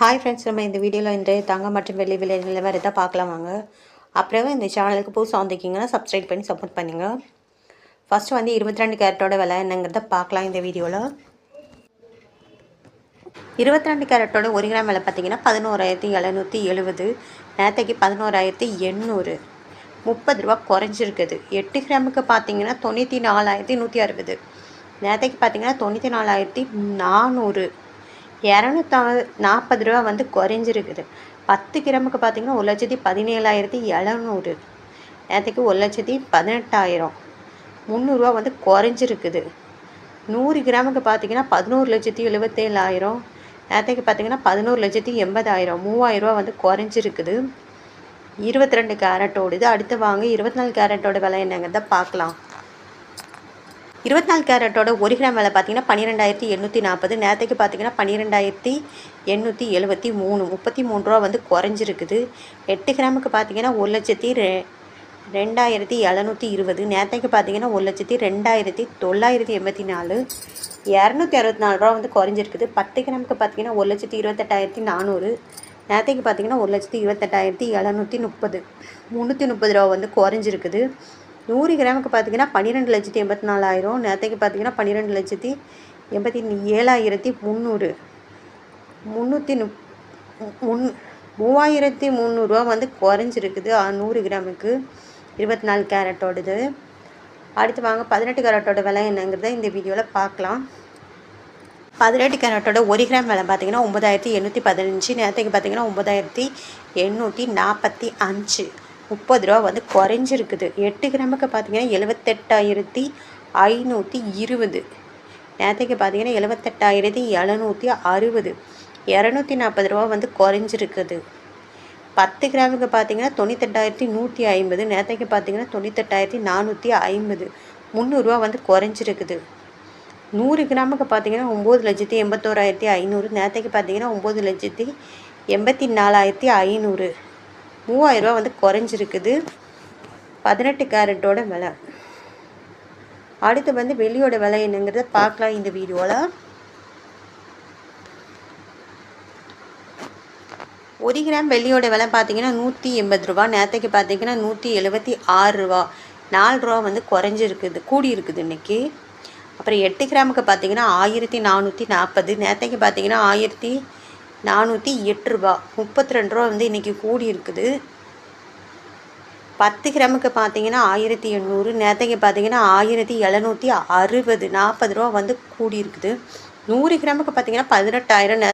Hi friends நம்ம இந்த வீடியோவில் இன்றைய தங்கம் மற்றும் வெள்ளி விலை நிலவரத்தை பார்க்கலாம் வாங்க. அப்புறமே இந்த சேனலுக்கு புதுசாக வந்திருக்கீங்கன்னா சப்ஸ்கிரைப் பண்ணி சப்போர்ட் பண்ணுங்க. ஃபஸ்ட்டு வந்து இருபத்தி ரெண்டு கேரட்டோட விலை என்னங்கிறத பார்க்கலாம் இந்த வீடியோவில் இருபத்தி ரெண்டு கேரட்டோட ஒரு கிராம் விலை பார்த்தீங்கன்னா பதினோராயிரத்தி எழுநூற்றி எழுபது நேற்றுக்கு பதினோராயிரத்தி எண்ணூறு. முப்பது ரூபா குறைஞ்சிருக்குது. எட்டு கிராமுக்கு பார்த்தீங்கன்னா தொண்ணூற்றி நாலாயிரத்தி நூற்றி அறுபது. நேற்றுக்கு பார்த்தீங்கன்னா தொண்ணூற்றி நாலாயிரத்தி நானூறு. இரநூத்தா நாற்பது ரூபா வந்து குறைஞ்சிருக்குது. பத்து கிராமுக்கு பார்த்தீங்கன்னா ஒரு லட்சத்தி பதினேழாயிரத்தி எழுநூறு. நேற்றுக்கு ஒரு லட்சத்தி பதினெட்டாயிரம். முந்நூறுரூவா வந்து குறைஞ்சிருக்குது. நூறு கிராமுக்கு பார்த்தீங்கன்னா பதினோரு லட்சத்தி எழுபத்தேழாயிரம் நேற்றுக்கு பார்த்தீங்கன்னா பதினோரு லட்சத்தி எண்பதாயிரம். மூவாயிரரூவா வந்து குறைஞ்சிருக்குது. இருபத்தி ரெண்டு கேரட்டோடு. அடுத்து வாங்க. இருபத்தி நாலு கேரட்டோட விலை என்னங்கிறத பார்க்கலாம். இருபத்தி நாலு கேரட்டோட ஒரு கிராம் விலை பார்த்தீங்கன்னா பன்னிரெண்டாயிரத்தி எண்ணூற்றி நாற்பது. நேரத்துக்கு பார்த்தீங்கன்னா பன்னிரெண்டாயிரத்தி எண்ணூற்றி எழுபத்தி மூணு. முப்பத்தி மூணு ரூபா வந்து குறைஞ்சிருக்குது. எட்டு கிராமுக்கு பார்த்தீங்கன்னா ஒரு லட்சத்தி ரெ ரெண்டாயிரத்தி எழுநூற்றி இருபது. நேரத்துக்கு பார்த்தீங்கன்னா ஒரு லட்சத்தி ரெண்டாயிரத்தி தொள்ளாயிரத்தி எண்பத்தி நாலு. இரநூத்தி அறுபத்தி நாலு ரூபா வந்து குறைஞ்சிருக்குது. பத்து கிராமுக்கு பார்த்தீங்கன்னா ஒரு லட்சத்தி இருபத்தெட்டாயிரத்தி நானூறு. நேரத்துக்கு பார்த்தீங்கன்னா ஒரு லட்சத்தி இருபத்தெட்டாயிரத்தி எழுநூற்றி முப்பது. முந்நூற்றி முப்பது ரூபா வந்து குறைஞ்சிருக்குது. நூறு கிராமுக்கு பார்த்தீங்கன்னா பன்னிரெண்டு லட்சத்தி எண்பத்தி நாலாயிரம். நேற்றுக்கு பார்த்தீங்கன்னா பன்னிரெண்டு லட்சத்தி எண்பத்தி ஏழாயிரத்தி முந்நூறு. முந்நூற்றி முப் முன் மூவாயிரத்தி முந்நூறுரூவா வந்து குறைஞ்சிருக்குது. நூறு கிராமுக்கு இருபத்தி நாலு கேரட்டோடது. அடுத்து வாங்க பதினெட்டு கேரட்டோட விலை என்னங்கிறத இந்த வீடியோவில் பார்க்கலாம். பதினெட்டு கேரட்டோட ஒரு கிராம் விலை பார்த்திங்கன்னா ஒம்பதாயிரத்தி எண்ணூற்றி பதினஞ்சு. நேரத்துக்கு பார்த்தீங்கன்னா ஒம்பதாயிரத்தி எண்ணூற்றி நாற்பத்தி அஞ்சு. முப்பது ரூபா வந்து குறைஞ்சிருக்குது. எட்டு கிராமுக்கு பார்த்தீங்கன்னா எழுபத்தெட்டாயிரத்தி ஐநூற்றி இருபது. நேரத்துக்கு பார்த்தீங்கன்னா எழுபத்தெட்டாயிரத்தி எழுநூற்றி அறுபது. இரநூத்தி நாற்பது ரூபா வந்து குறைஞ்சிருக்குது. பத்து கிராமுக்கு பார்த்தீங்கன்னா தொண்ணூத்தெட்டாயிரத்தி நூற்றி ஐம்பது. நேரத்துக்கு பார்த்தீங்கன்னா தொண்ணூத்தெட்டாயிரத்தி நானூற்றி ஐம்பது. முந்நூறுரூவா வந்து குறைஞ்சிருக்குது. நூறு கிராமுக்கு பார்த்தீங்கன்னா ஒம்பது லட்சத்தி எண்பத்தோராயிரத்தி ஐநூறு. நேரத்துக்கு பார்த்தீங்கன்னா ஒம்பது லட்சத்தி எண்பத்தி நாலாயிரத்தி ஐநூறு. மூவாயிரரூவா வந்து குறைஞ்சிருக்குது. பதினெட்டு கேரட்டோட விலை. அடுத்து வந்து வெள்ளியோட விலை என்னங்கிறத பார்க்கலாம் இந்த வீடியோவில் ஒரு கிராம் வெள்ளியோட விலை பார்த்தீங்கன்னா நூற்றி எண்பது ரூபா. நேற்றுக்கு பார்த்தீங்கன்னா நூற்றி எழுபத்தி ஆறு ரூபா. நாலு ரூபா வந்து குறைஞ்சிருக்குது கூடி இருக்குது இன்னைக்கு. அப்புறம் எட்டு கிராமுக்கு பார்த்தீங்கன்னா ஆயிரத்தி நானூற்றி நாற்பது நேற்றுக்கு பார்த்தீங்கன்னா ஆயிரத்தி நானூற்றி எட்டு ரூபா. முப்பத்தி ரெண்டு ரூபா வந்து இன்றைக்கி கூடி இருக்குது பத்து கிராமுக்கு பார்த்தீங்கன்னா ஆயிரத்தி எண்ணூறு நேற்றுக்கு பார்த்தீங்கன்னா ஆயிரத்தி எழுநூற்றி அறுபது நாற்பது ரூபா வந்து கூடி இருக்குது நூறு கிராமுக்கு பார்த்தீங்கன்னா பதினெட்டாயிரம்